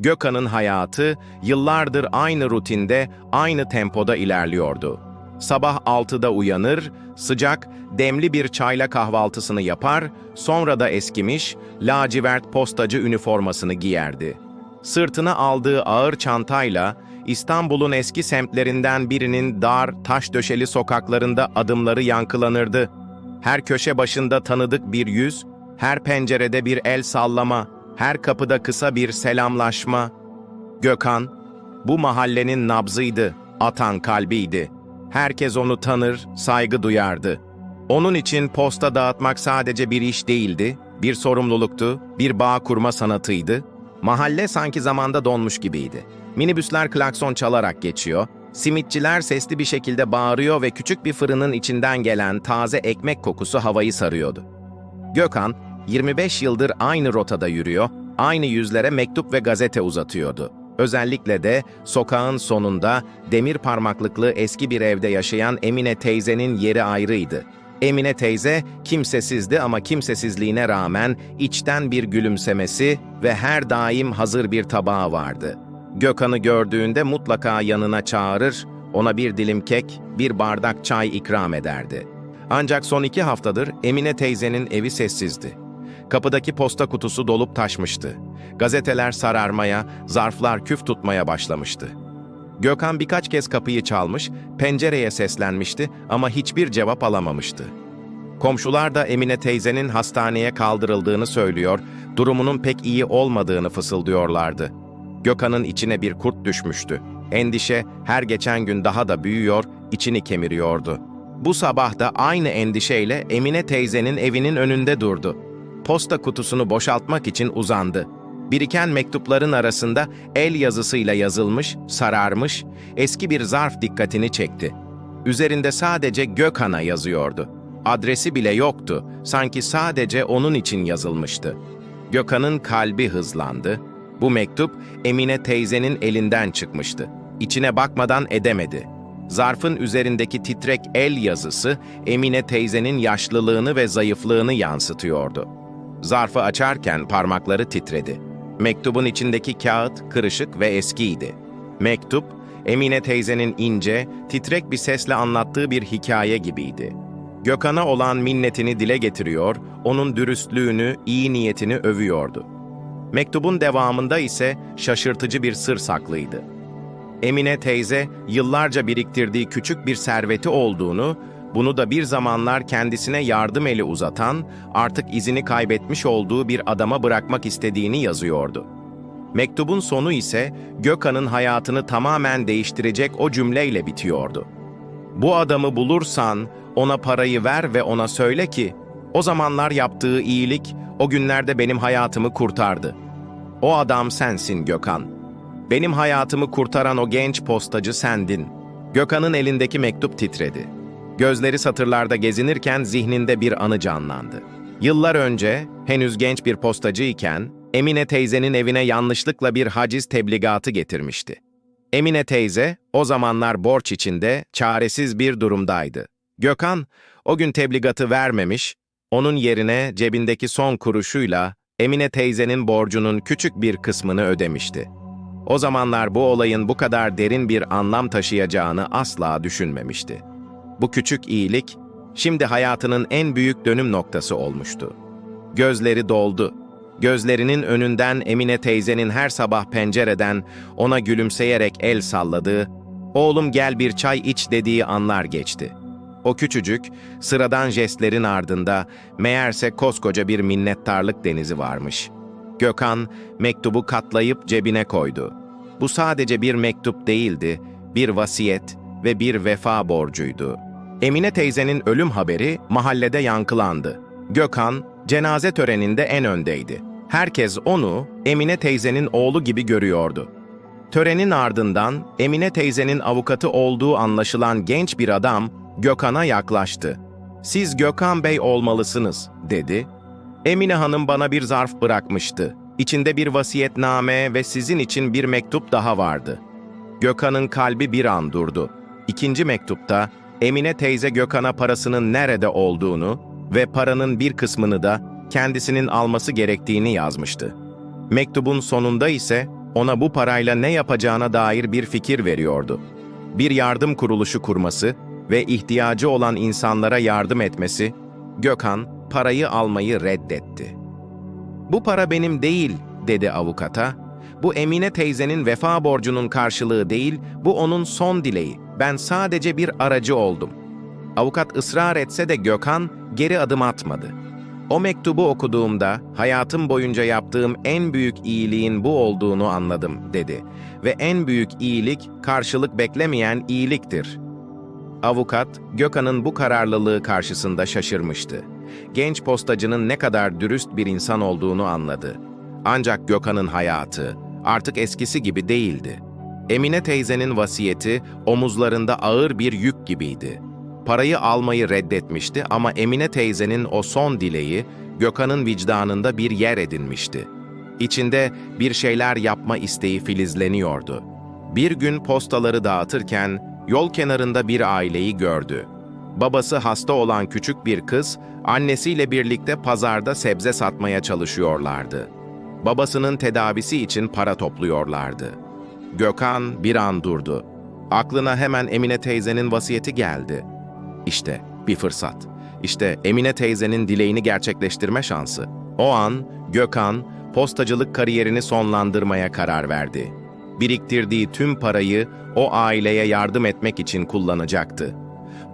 Gökhan'ın hayatı yıllardır aynı rutinde, aynı tempoda ilerliyordu. Sabah 6'da uyanır, sıcak, demli bir çayla kahvaltısını yapar, sonra da eskimiş, lacivert postacı üniformasını giyerdi. Sırtına aldığı ağır çantayla İstanbul'un eski semtlerinden birinin dar, taş döşeli sokaklarında adımları yankılanırdı. Her köşe başında tanıdık bir yüz, her pencerede bir el sallama, her kapıda kısa bir selamlaşma. Gökhan, bu mahallenin nabzıydı, atan kalbiydi. Herkes onu tanır, saygı duyardı. Onun için posta dağıtmak sadece bir iş değildi, bir sorumluluktu, bir bağ kurma sanatıydı. Mahalle sanki zamanda donmuş gibiydi. Minibüsler klakson çalarak geçiyor, simitçiler sesli bir şekilde bağırıyor ve küçük bir fırının içinden gelen taze ekmek kokusu havayı sarıyordu. Gökhan, 25 yıldır aynı rotada yürüyor, aynı yüzlere mektup ve gazete uzatıyordu. Özellikle de sokağın sonunda demir parmaklıklı eski bir evde yaşayan Emine teyzenin yeri ayrıydı. Emine teyze kimsesizdi ama kimsesizliğine rağmen içten bir gülümsemesi ve her daim hazır bir tabağı vardı. Gökhan'ı gördüğünde mutlaka yanına çağırır, ona bir dilim kek, bir bardak çay ikram ederdi. Ancak son iki haftadır Emine teyzenin evi sessizdi. Kapıdaki posta kutusu dolup taşmıştı. Gazeteler sararmaya, zarflar küf tutmaya başlamıştı. Gökhan birkaç kez kapıyı çalmış, pencereye seslenmişti ama hiçbir cevap alamamıştı. Komşular da Emine teyzenin hastaneye kaldırıldığını söylüyor, durumunun pek iyi olmadığını fısıldıyorlardı. Gökhan'ın içine bir kurt düşmüştü. Endişe her geçen gün daha da büyüyor, içini kemiriyordu. Bu sabah da aynı endişeyle Emine teyzenin evinin önünde durdu. Posta kutusunu boşaltmak için uzandı. Biriken mektupların arasında el yazısıyla yazılmış, sararmış, eski bir zarf dikkatini çekti. Üzerinde sadece Gökhan'a yazıyordu. Adresi bile yoktu, sanki sadece onun için yazılmıştı. Gökhan'ın kalbi hızlandı. Bu mektup Emine teyzenin elinden çıkmıştı. İçine bakmadan edemedi. Zarfın üzerindeki titrek el yazısı Emine teyzenin yaşlılığını ve zayıflığını yansıtıyordu. Zarfı açarken parmakları titredi. Mektubun içindeki kağıt kırışık ve eskiydi. Mektup, Emine teyzenin ince, titrek bir sesle anlattığı bir hikaye gibiydi. Gökhan'a olan minnetini dile getiriyor, onun dürüstlüğünü, iyi niyetini övüyordu. Mektubun devamında ise şaşırtıcı bir sır saklıydı. Emine teyze yıllarca biriktirdiği küçük bir serveti olduğunu, bunu da bir zamanlar kendisine yardım eli uzatan, artık izini kaybetmiş olduğu bir adama bırakmak istediğini yazıyordu. Mektubun sonu ise Gökhan'ın hayatını tamamen değiştirecek o cümleyle bitiyordu. Bu adamı bulursan ona parayı ver ve ona söyle ki, o zamanlar yaptığı iyilik o günlerde benim hayatımı kurtardı. O adam sensin Gökhan. Benim hayatımı kurtaran o genç postacı sendin. Gökhan'ın elindeki mektup titredi. Gözleri satırlarda gezinirken zihninde bir anı canlandı. Yıllar önce, henüz genç bir postacı iken, Emine teyzenin evine yanlışlıkla bir haciz tebligatı getirmişti. Emine teyze, o zamanlar borç içinde, çaresiz bir durumdaydı. Gökhan, o gün tebligatı vermemiş, onun yerine cebindeki son kuruşuyla Emine teyzenin borcunun küçük bir kısmını ödemişti. O zamanlar bu olayın bu kadar derin bir anlam taşıyacağını asla düşünmemişti. Bu küçük iyilik, şimdi hayatının en büyük dönüm noktası olmuştu. Gözleri doldu. Gözlerinin önünden Emine teyzenin her sabah pencereden ona gülümseyerek el salladığı, "Oğlum gel bir çay iç." dediği anlar geçti. O küçücük, sıradan jestlerin ardında meğerse koskoca bir minnettarlık denizi varmış. Gökhan mektubu katlayıp cebine koydu. Bu sadece bir mektup değildi, bir vasiyet ve bir vefa borcuydu. Emine teyzenin ölüm haberi mahallede yankılandı. Gökhan, cenaze töreninde en öndeydi. Herkes onu Emine teyzenin oğlu gibi görüyordu. Törenin ardından Emine teyzenin avukatı olduğu anlaşılan genç bir adam Gökhan'a yaklaştı. "Siz Gökhan Bey olmalısınız." dedi. Emine Hanım bana bir zarf bırakmıştı. İçinde bir vasiyetname ve sizin için bir mektup daha vardı. Gökhan'ın kalbi bir an durdu. İkinci mektupta Emine teyze Gökhan'a parasının nerede olduğunu ve paranın bir kısmını da kendisinin alması gerektiğini yazmıştı. Mektubun sonunda ise ona bu parayla ne yapacağına dair bir fikir veriyordu. Bir yardım kuruluşu kurması ve ihtiyacı olan insanlara yardım etmesi, Gökhan parayı almayı reddetti. Bu para benim değil, dedi avukata. Bu Emine teyzenin vefa borcunun karşılığı değil, bu onun son dileği. Ben sadece bir aracı oldum. Avukat ısrar etse de Gökhan geri adım atmadı. O mektubu okuduğumda hayatım boyunca yaptığım en büyük iyiliğin bu olduğunu anladım, dedi. Ve en büyük iyilik karşılık beklemeyen iyiliktir. Avukat, Gökhan'ın bu kararlılığı karşısında şaşırmıştı. Genç postacının ne kadar dürüst bir insan olduğunu anladı. Ancak Gökhan'ın hayatı artık eskisi gibi değildi. Emine teyzenin vasiyeti omuzlarında ağır bir yük gibiydi. Parayı almayı reddetmişti ama Emine teyzenin o son dileği Gökhan'ın vicdanında bir yer edinmişti. İçinde bir şeyler yapma isteği filizleniyordu. Bir gün postaları dağıtırken yol kenarında bir aileyi gördü. Babası hasta olan küçük bir kız, annesiyle birlikte pazarda sebze satmaya çalışıyorlardı. Babasının tedavisi için para topluyorlardı. Gökhan bir an durdu. Aklına hemen Emine teyzenin vasiyeti geldi. İşte bir fırsat. İşte Emine teyzenin dileğini gerçekleştirme şansı. O an Gökhan postacılık kariyerini sonlandırmaya karar verdi. Biriktirdiği tüm parayı o aileye yardım etmek için kullanacaktı.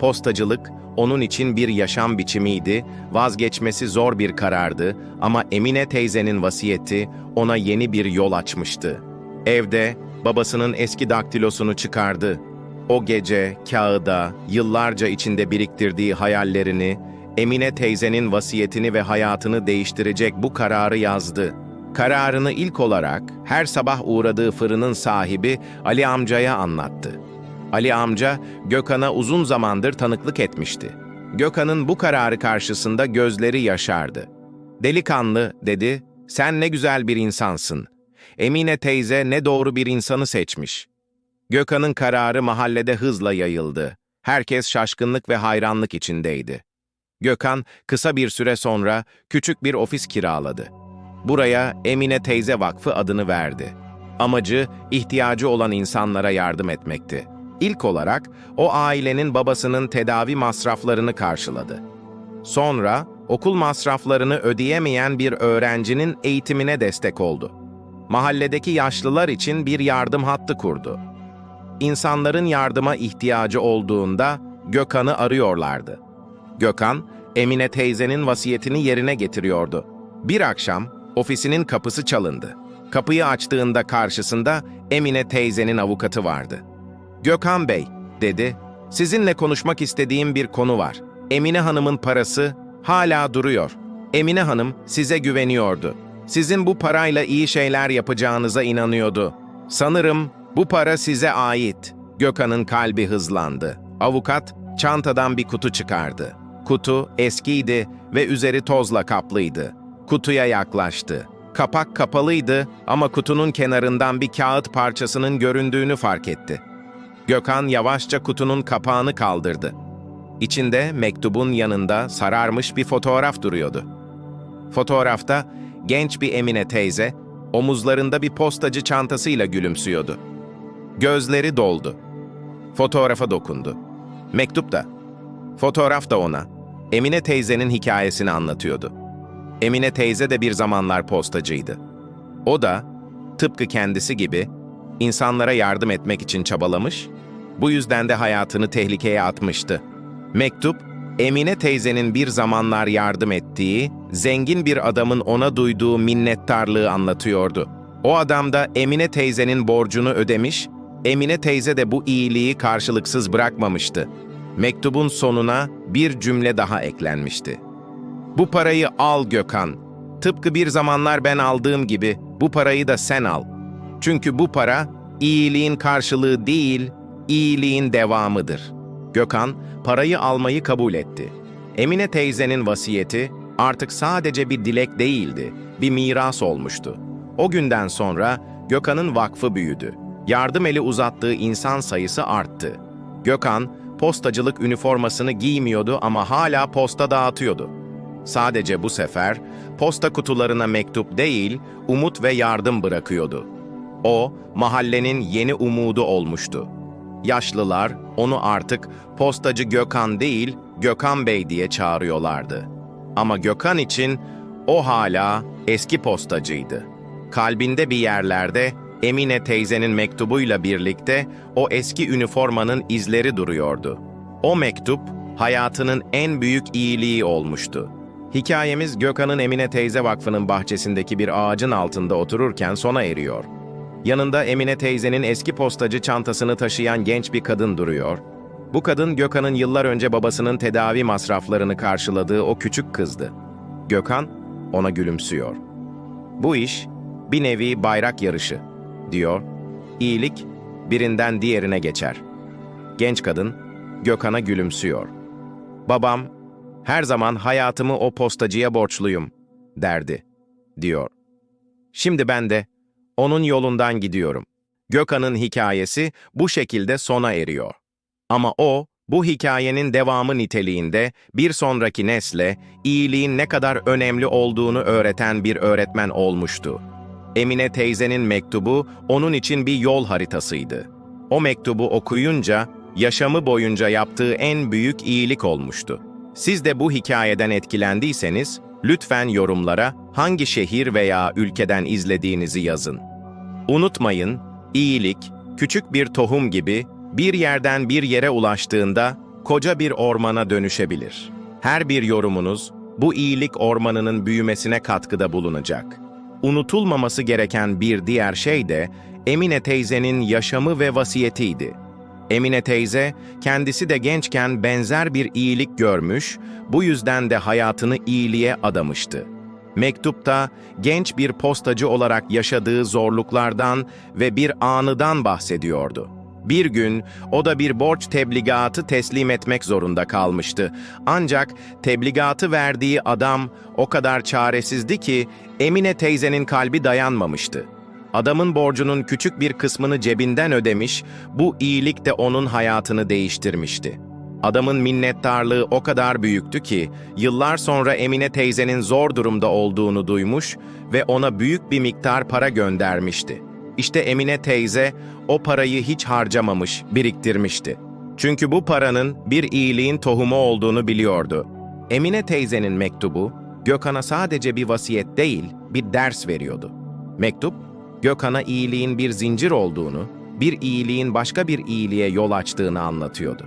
Postacılık onun için bir yaşam biçimiydi, vazgeçmesi zor bir karardı ama Emine teyzenin vasiyeti ona yeni bir yol açmıştı. Evde babasının eski daktilosunu çıkardı. O gece kağıda yıllarca içinde biriktirdiği hayallerini, Emine teyzenin vasiyetini ve hayatını değiştirecek bu kararı yazdı. Kararını ilk olarak her sabah uğradığı fırının sahibi Ali amcaya anlattı. Ali amca Gökhan'a uzun zamandır tanıklık etmişti. Gökhan'ın bu kararı karşısında gözleri yaşardı. Delikanlı dedi, sen ne güzel bir insansın. Emine teyze ne doğru bir insanı seçmiş. Gökhan'ın kararı mahallede hızla yayıldı. Herkes şaşkınlık ve hayranlık içindeydi. Gökhan kısa bir süre sonra küçük bir ofis kiraladı. Buraya Emine Teyze Vakfı adını verdi. Amacı ihtiyacı olan insanlara yardım etmekti. İlk olarak o ailenin babasının tedavi masraflarını karşıladı. Sonra okul masraflarını ödeyemeyen bir öğrencinin eğitimine destek oldu. Mahalledeki yaşlılar için bir yardım hattı kurdu. İnsanların yardıma ihtiyacı olduğunda Gökhan'ı arıyorlardı. Gökhan, Emine teyzenin vasiyetini yerine getiriyordu. Bir akşam ofisinin kapısı çalındı. Kapıyı açtığında karşısında Emine teyzenin avukatı vardı. Gökhan Bey, dedi, sizinle konuşmak istediğim bir konu var. Emine Hanım'ın parası hala duruyor. Emine Hanım size güveniyordu. Sizin bu parayla iyi şeyler yapacağınıza inanıyordu. Sanırım bu para size ait. Gökhan'ın kalbi hızlandı. Avukat çantadan bir kutu çıkardı. Kutu eskiydi ve üzeri tozla kaplıydı. Kutuya yaklaştı. Kapak kapalıydı ama kutunun kenarından bir kağıt parçasının göründüğünü fark etti. Gökhan yavaşça kutunun kapağını kaldırdı. İçinde mektubun yanında sararmış bir fotoğraf duruyordu. Fotoğrafta genç bir Emine teyze, omuzlarında bir postacı çantasıyla gülümsüyordu. Gözleri doldu. Fotoğrafa dokundu. Mektup da. Fotoğraf da ona. Emine teyzenin hikayesini anlatıyordu. Emine teyze de bir zamanlar postacıydı. O da, tıpkı kendisi gibi, insanlara yardım etmek için çabalamış, bu yüzden de hayatını tehlikeye atmıştı. Mektup, Emine teyzenin bir zamanlar yardım ettiği, zengin bir adamın ona duyduğu minnettarlığı anlatıyordu. O adam da Emine teyzenin borcunu ödemiş, Emine teyze de bu iyiliği karşılıksız bırakmamıştı. Mektubun sonuna bir cümle daha eklenmişti. Bu parayı al Gökhan. Tıpkı bir zamanlar ben aldığım gibi bu parayı da sen al. Çünkü bu para iyiliğin karşılığı değil, iyiliğin devamıdır. Gökhan parayı almayı kabul etti. Emine teyzenin vasiyeti artık sadece bir dilek değildi, bir miras olmuştu. O günden sonra Gökhan'ın vakfı büyüdü. Yardım eli uzattığı insan sayısı arttı. Gökhan, postacılık üniformasını giymiyordu ama hala posta dağıtıyordu. Sadece bu sefer posta kutularına mektup değil, umut ve yardım bırakıyordu. O, mahallenin yeni umudu olmuştu. Yaşlılar onu artık postacı Gökhan değil, Gökhan Bey diye çağırıyorlardı. Ama Gökhan için o hala eski postacıydı. Kalbinde bir yerlerde Emine teyzenin mektubuyla birlikte o eski üniformanın izleri duruyordu. O mektup hayatının en büyük iyiliği olmuştu. Hikayemiz Gökhan'ın Emine Teyze Vakfı'nın bahçesindeki bir ağacın altında otururken sona eriyor. Yanında Emine teyzenin eski postacı çantasını taşıyan genç bir kadın duruyor. Bu kadın Gökhan'ın yıllar önce babasının tedavi masraflarını karşıladığı o küçük kızdı. Gökhan ona gülümsüyor. Bu iş bir nevi bayrak yarışı, diyor. İyilik birinden diğerine geçer. Genç kadın Gökhan'a gülümsüyor. Babam her zaman hayatımı o postacıya borçluyum, derdi, diyor. Şimdi ben de onun yolundan gidiyorum. Gökhan'ın hikayesi bu şekilde sona eriyor. Ama o, bu hikayenin devamı niteliğinde bir sonraki nesle iyiliğin ne kadar önemli olduğunu öğreten bir öğretmen olmuştu. Emine teyzenin mektubu onun için bir yol haritasıydı. O mektubu okuyunca yaşamı boyunca yaptığı en büyük iyilik olmuştu. Siz de bu hikayeden etkilendiyseniz lütfen yorumlara hangi şehir veya ülkeden izlediğinizi yazın. Unutmayın, iyilik küçük bir tohum gibi bir yerden bir yere ulaştığında koca bir ormana dönüşebilir. Her bir yorumunuz bu iyilik ormanının büyümesine katkıda bulunacak. Unutulmaması gereken bir diğer şey de Emine teyzenin yaşamı ve vasiyetiydi. Emine teyze kendisi de gençken benzer bir iyilik görmüş, bu yüzden de hayatını iyiliğe adamıştı. Mektupta genç bir postacı olarak yaşadığı zorluklardan ve bir anıdan bahsediyordu. Bir gün o da bir borç tebligatı teslim etmek zorunda kalmıştı. Ancak tebligatı verdiği adam o kadar çaresizdi ki Emine teyzenin kalbi dayanmamıştı. Adamın borcunun küçük bir kısmını cebinden ödemiş, bu iyilik de onun hayatını değiştirmişti. Adamın minnettarlığı o kadar büyüktü ki, yıllar sonra Emine teyzenin zor durumda olduğunu duymuş ve ona büyük bir miktar para göndermişti. İşte Emine teyze o parayı hiç harcamamış, biriktirmişti. Çünkü bu paranın bir iyiliğin tohumu olduğunu biliyordu. Emine teyzenin mektubu, Gökhan'a sadece bir vasiyet değil, bir ders veriyordu. Mektup, Gökhan'a iyiliğin bir zincir olduğunu, bir iyiliğin başka bir iyiliğe yol açtığını anlatıyordu.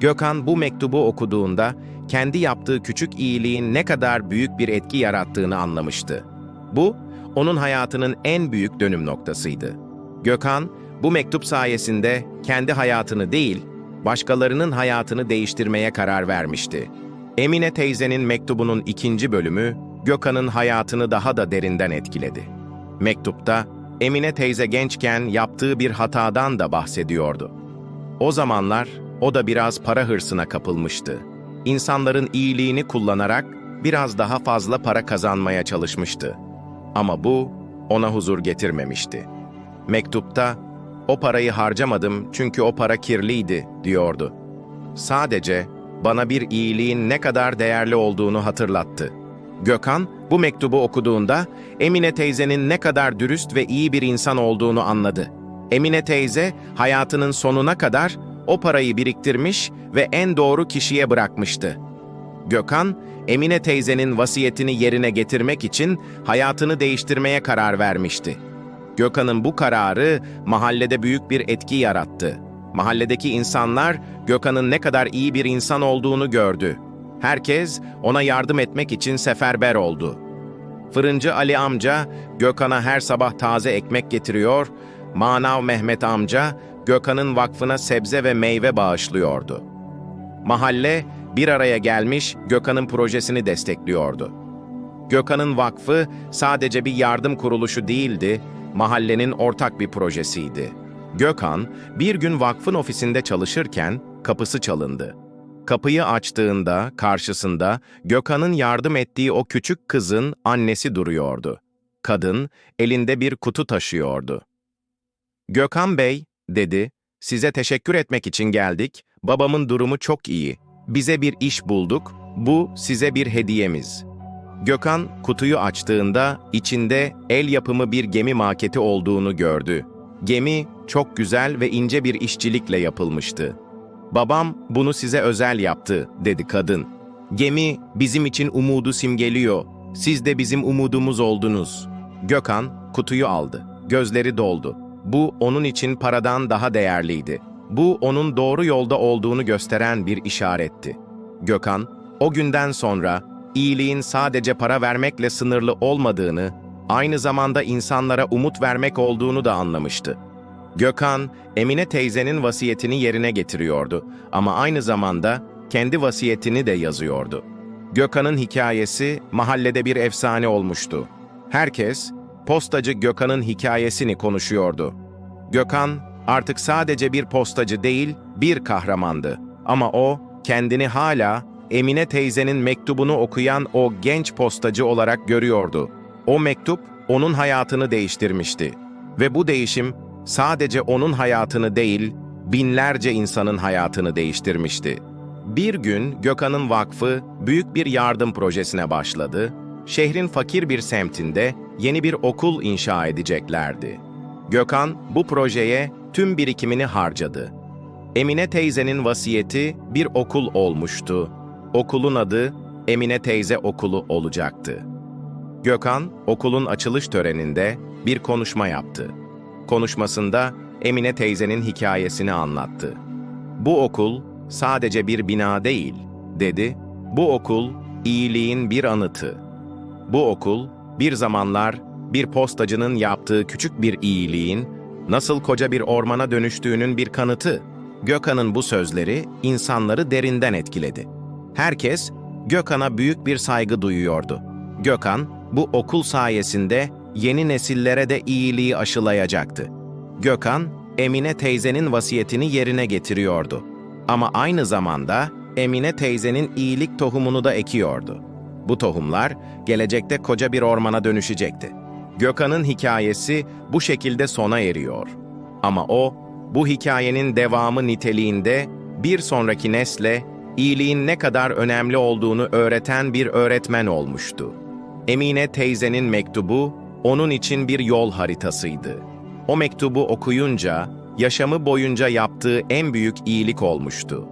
Gökhan bu mektubu okuduğunda kendi yaptığı küçük iyiliğin ne kadar büyük bir etki yarattığını anlamıştı. Bu, onun hayatının en büyük dönüm noktasıydı. Gökhan, bu mektup sayesinde kendi hayatını değil, başkalarının hayatını değiştirmeye karar vermişti. Emine teyzenin mektubunun ikinci bölümü, Gökhan'ın hayatını daha da derinden etkiledi. Mektupta, Emine teyze gençken yaptığı bir hatadan da bahsediyordu. O zamanlar o da biraz para hırsına kapılmıştı. İnsanların iyiliğini kullanarak biraz daha fazla para kazanmaya çalışmıştı. Ama bu ona huzur getirmemişti. Mektupta, o parayı harcamadım çünkü o para kirliydi, diyordu. Sadece bana bir iyiliğin ne kadar değerli olduğunu hatırlattı. Gökhan, bu mektubu okuduğunda Emine teyzenin ne kadar dürüst ve iyi bir insan olduğunu anladı. Emine teyze, hayatının sonuna kadar o parayı biriktirmiş ve en doğru kişiye bırakmıştı. Gökhan, Emine teyzenin vasiyetini yerine getirmek için hayatını değiştirmeye karar vermişti. Gökhan'ın bu kararı mahallede büyük bir etki yarattı. Mahalledeki insanlar Gökhan'ın ne kadar iyi bir insan olduğunu gördü. Herkes ona yardım etmek için seferber oldu. Fırıncı Ali amca Gökhan'a her sabah taze ekmek getiriyor, Manav Mehmet amca Gökhan'ın vakfına sebze ve meyve bağışlıyordu. Mahalle bir araya gelmiş Gökhan'ın projesini destekliyordu. Gökhan'ın vakfı sadece bir yardım kuruluşu değildi, mahallenin ortak bir projesiydi. Gökhan bir gün vakfın ofisinde çalışırken kapısı çalındı. Kapıyı açtığında karşısında Gökhan'ın yardım ettiği o küçük kızın annesi duruyordu. Kadın elinde bir kutu taşıyordu. Gökhan Bey, dedi, size teşekkür etmek için geldik. Babamın durumu çok iyi. Bize bir iş bulduk. Bu size bir hediyemiz. Gökhan kutuyu açtığında içinde el yapımı bir gemi maketi olduğunu gördü. Gemi çok güzel ve ince bir işçilikle yapılmıştı. Babam bunu size özel yaptı, dedi kadın. Gemi bizim için umudu simgeliyor. Siz de bizim umudumuz oldunuz. Gökhan kutuyu aldı. Gözleri doldu. Bu onun için paradan daha değerliydi. Bu onun doğru yolda olduğunu gösteren bir işaretti. Gökhan, o günden sonra iyiliğin sadece para vermekle sınırlı olmadığını, aynı zamanda insanlara umut vermek olduğunu da anlamıştı. Gökhan, Emine teyzenin vasiyetini yerine getiriyordu ama aynı zamanda kendi vasiyetini de yazıyordu. Gökhan'ın hikayesi mahallede bir efsane olmuştu. Herkes, postacı Gökhan'ın hikayesini konuşuyordu. Gökhan artık sadece bir postacı değil, bir kahramandı. Ama o, kendini hala Emine teyzenin mektubunu okuyan o genç postacı olarak görüyordu. O mektup, onun hayatını değiştirmişti. Ve bu değişim, sadece onun hayatını değil, binlerce insanın hayatını değiştirmişti. Bir gün Gökhan'ın vakfı büyük bir yardım projesine başladı. Şehrin fakir bir semtinde yeni bir okul inşa edeceklerdi. Gökhan bu projeye tüm birikimini harcadı. Emine teyzenin vasiyeti bir okul olmuştu. Okulun adı Emine Teyze Okulu olacaktı. Gökhan, okulun açılış töreninde bir konuşma yaptı. Konuşmasında Emine teyzenin hikayesini anlattı. Bu okul sadece bir bina değil, dedi. Bu okul iyiliğin bir anıtı. Bu okul bir zamanlar bir postacının yaptığı küçük bir iyiliğin nasıl koca bir ormana dönüştüğünün bir kanıtı. Gökhan'ın bu sözleri insanları derinden etkiledi. Herkes Gökhan'a büyük bir saygı duyuyordu. Gökhan bu okul sayesinde yeni nesillere de iyiliği aşılayacaktı. Gökhan, Emine teyzenin vasiyetini yerine getiriyordu. Ama aynı zamanda Emine teyzenin iyilik tohumunu da ekiyordu. Bu tohumlar gelecekte koca bir ormana dönüşecekti. Gökhan'ın hikayesi bu şekilde sona eriyor. Ama o, bu hikayenin devamı niteliğinde bir sonraki nesle iyiliğin ne kadar önemli olduğunu öğreten bir öğretmen olmuştu. Emine teyzenin mektubu onun için bir yol haritasıydı. O mektubu okuyunca yaşamı boyunca yaptığı en büyük iyilik olmuştu.